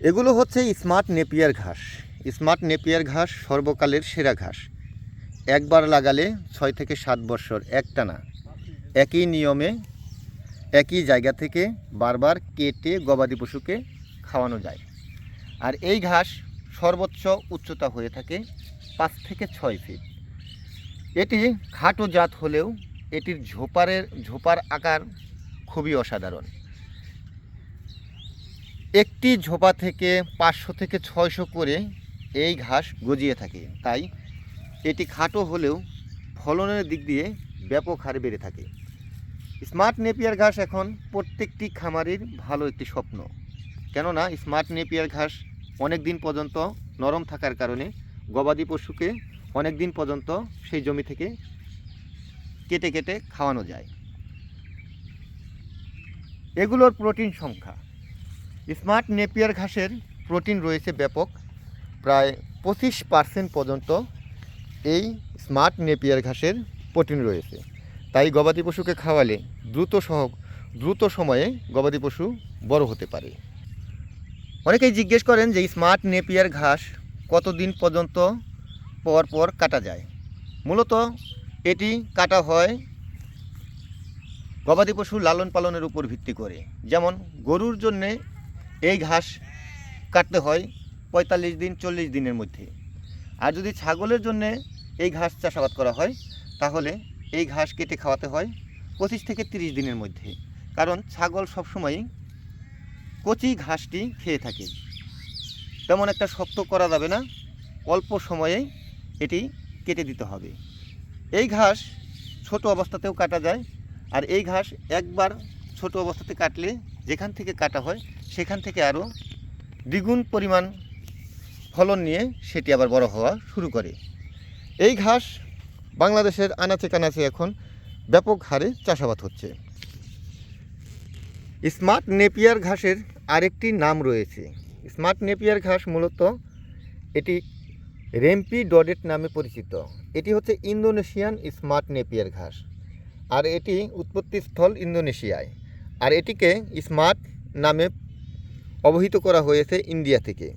এগুলো হচ্ছে smart Napier ঘাস। স্মার্ট নেপিয়ার ঘাস সর্বকালের সেরা ঘাস। একবার লাগালে ছয় থেকে সাত বছর, একটানা। একই নিয়মে, একই জায়গা থেকে বারবার কেটে গবাদি পশুকে খাওয়ানো যায়। আর এই ঘাস সর্বোচ্চ উচ্চতা হয়ে থাকে পাঁচ থেকে ছয় ফিট। এটি খাটো জাত হলেও এটির ঝোপারের, ঝোপার আকার খুবই অসাধারণ। একটি ঝোপা থেকে পাঁচশো থেকে ছয়শো করে এই ঘাস গজিয়ে থাকে। তাই এটি খাটো হলেও ফলনের দিক দিয়ে ব্যাপক হারে বেড়ে থাকে। স্মার্ট নেপিয়ার ঘাস এখন প্রত্যেকটি খামারির ভালো একটি স্বপ্ন। কেননা স্মার্ট নেপিয়ার ঘাস অনেক দিন পর্যন্ত নরম থাকার কারণে গবাদি পশুকে অনেক দিন পর্যন্ত সেই জমি থেকে কেটে কেটে খাওয়ানো যায়। এগুলোর প্রোটিন সংখ্যা স্মার্ট নেপিয়ার ঘাসের প্রোটিন রয়েছে ব্যাপক। প্রায় পঁচিশ পার্সেন্ট পর্যন্ত এই স্মার্ট নেপিয়ার ঘাসের প্রোটিন রয়েছে। তাই গবাদি পশুকে খাওয়ালে দ্রুত সহ, দ্রুত সময়ে গবাদি পশু বড় হতে পারে। অনেকেই জিজ্ঞেস করেন যে স্মার্ট নেপিয়ার ঘাস কতদিন পর্যন্ত পর পর কাটা যায়? মূলত এটি কাটা হয় গবাদি পশু লালন পালনের উপর ভিত্তি করে। যেমন গরুর জন্যে এই ঘাস কাটতে হয় পঁয়তাল্লিশ দিন, চল্লিশ দিনের মধ্যে। আর যদি ছাগলের জন্যে এই ঘাস চাষাবাদ করা হয়, তাহলে এই ঘাস কেটে খাওয়াতে হয় পঁচিশ থেকে তিরিশ দিনের মধ্যে। কারণ ছাগল সবসময়ই কচি ঘাসটি খেয়ে থাকে। তেমন একটা শক্ত করা যাবে না, অল্প সময়ে এটি কেটে দিতে হবে। এই ঘাস ছোট অবস্থাতেও কাটা যায়, আর এই ঘাস একবার ছোট অবস্থাতে কাটলে যেখান থেকে কাটা হয়, সেখান থেকে আরও দ্বিগুণ পরিমাণ ফলন নিয়ে সেটি আবার বড় হওয়া শুরু করে। এই ঘাস বাংলাদেশের আনাচে কানাচে এখন ব্যাপক হারে চাষাবাদ হচ্ছে। স্মার্ট নেপিয়ার ঘাসের আরেকটি নাম রয়েছে। স্মার্ট নেপিয়ার ঘাস মূলত এটি রেম্পি ডডেট নামে পরিচিত। এটি হচ্ছে ইন্দোনেশিয়ান স্মার্ট নেপিয়ার ঘাস। আর এটি উৎপত্তিস্থল ইন্দোনেশিয়ায়। আর এটিকে স্মার্ট নামে অবহিত করা হয়েছে ইন্ডিয়া থেকে।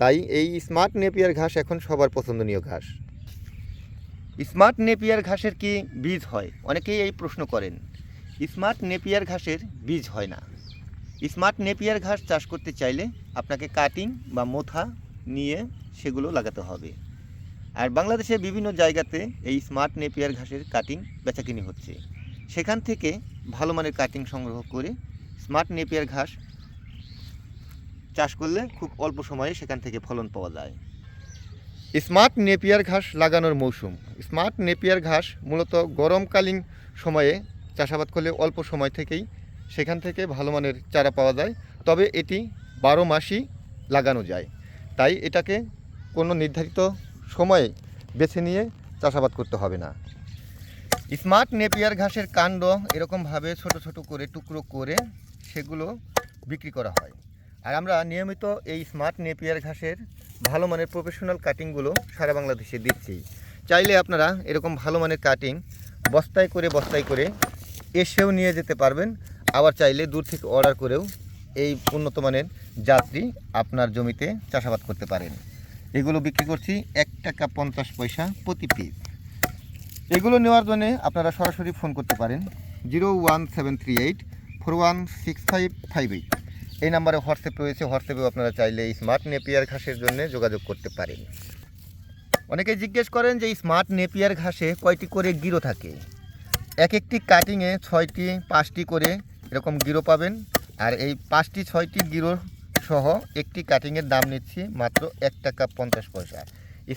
তাই এই স্মার্ট নেপিয়ার ঘাস এখন সবার পছন্দনীয় ঘাস। স্মার্ট নেপিয়ার ঘাসের কি বীজ হয়? অনেকেই এই প্রশ্ন করেন, স্মার্ট নেপিয়ার ঘাসের বীজ হয় না। স্মার্ট নেপিয়ার ঘাস চাষ করতে চাইলে আপনাকে কাটিং বা মোথা নিয়ে সেগুলো লাগাতে হবে। আর বাংলাদেশের বিভিন্ন জায়গাতে এই স্মার্ট নেপিয়ার ঘাসের কাটিং বেচাকিনি হচ্ছে। সেখান থেকে ভালো মানের কাটিং সংগ্রহ করে। স্মার্ট নেপিয়ার ঘাস চাষ করলে খুব অল্প সময়ে সেখান থেকে ফলন পাওয়া যায়। স্মার্ট নেপিয়ার ঘাস লাগানোর মৌসুম। স্মার্ট নেপিয়ার ঘাস মূলত গরমকালীন সময়ে চাষাবাদ করলে অল্প সময় থেকেই সেখান থেকে ভালো মানের চারা পাওয়া যায়, তবে এটি বারো মাসই লাগানো যায়। তাই এটাকে কোনো নির্ধারিত সময়ে বেছে নিয়ে চাষাবাদ করতে হবে না। স্মার্ট নেপিয়ার ঘাসের কাণ্ড এরকমভাবে ছোট ছোট করে, টুকরো করে সেগুলো বিক্রি করা হয়। আর আমরা নিয়মিত এই স্মার্ট নেপিয়ার ঘাসের ভালো মানের প্রফেশনাল কাটিংগুলো সারা বাংলাদেশে দিচ্ছি। চাইলে আপনারা এরকম ভালো মানের কাটিং বস্তায় করে বস্তায় করে এসেও নিয়ে যেতে পারবেন। আবার চাইলে দূর থেকে অর্ডার করেও এই উন্নত মানের যাত্রী আপনার জমিতে চাষাবাদ করতে পারেন। এগুলো বিক্রি করছি এক টাকা পঞ্চাশ পয়সা প্রতি পিস। এগুলো নেওয়ার জন্য আপনারা সরাসরি ফোন করতে পারেন zero one seven three eight four one six five five eight এই নাম্বারে হোয়াটসঅ্যাপ রয়েছে হোয়াটসঅ্যাপেও আপনারা চাইলে এই স্মার্ট নেপিয়ার ঘাসের জন্য যোগাযোগ করতে পারেন। অনেকে জিজ্ঞেস করেন যে এই স্মার্ট নেপিয়ার ঘাসে কয়টি করে গিরো থাকে? এক একটি কাটিংয়ে ছয়টি, পাঁচটি করে এরকম গিরো পাবেন। আর এই পাঁচটি, ছয়টি গিরো সহ একটি কাটিংয়ের দাম নিচ্ছি মাত্র এক টাকা পঞ্চাশ পয়সা।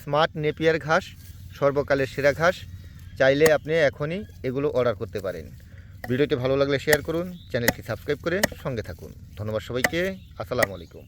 স্মার্ট নেপিয়ার ঘাস, সর্বকালের সেরা ঘাস চাইলে আপনি এখনই এগুলো অর্ডার করতে পারেন। ভিডিওটি ভালো লাগলে শেয়ার করুন, চ্যানেলটি সাবস্ক্রাইব করে সঙ্গে থাকুন। ধন্যবাদ সবাইকে, আসসালামু আলাইকুম।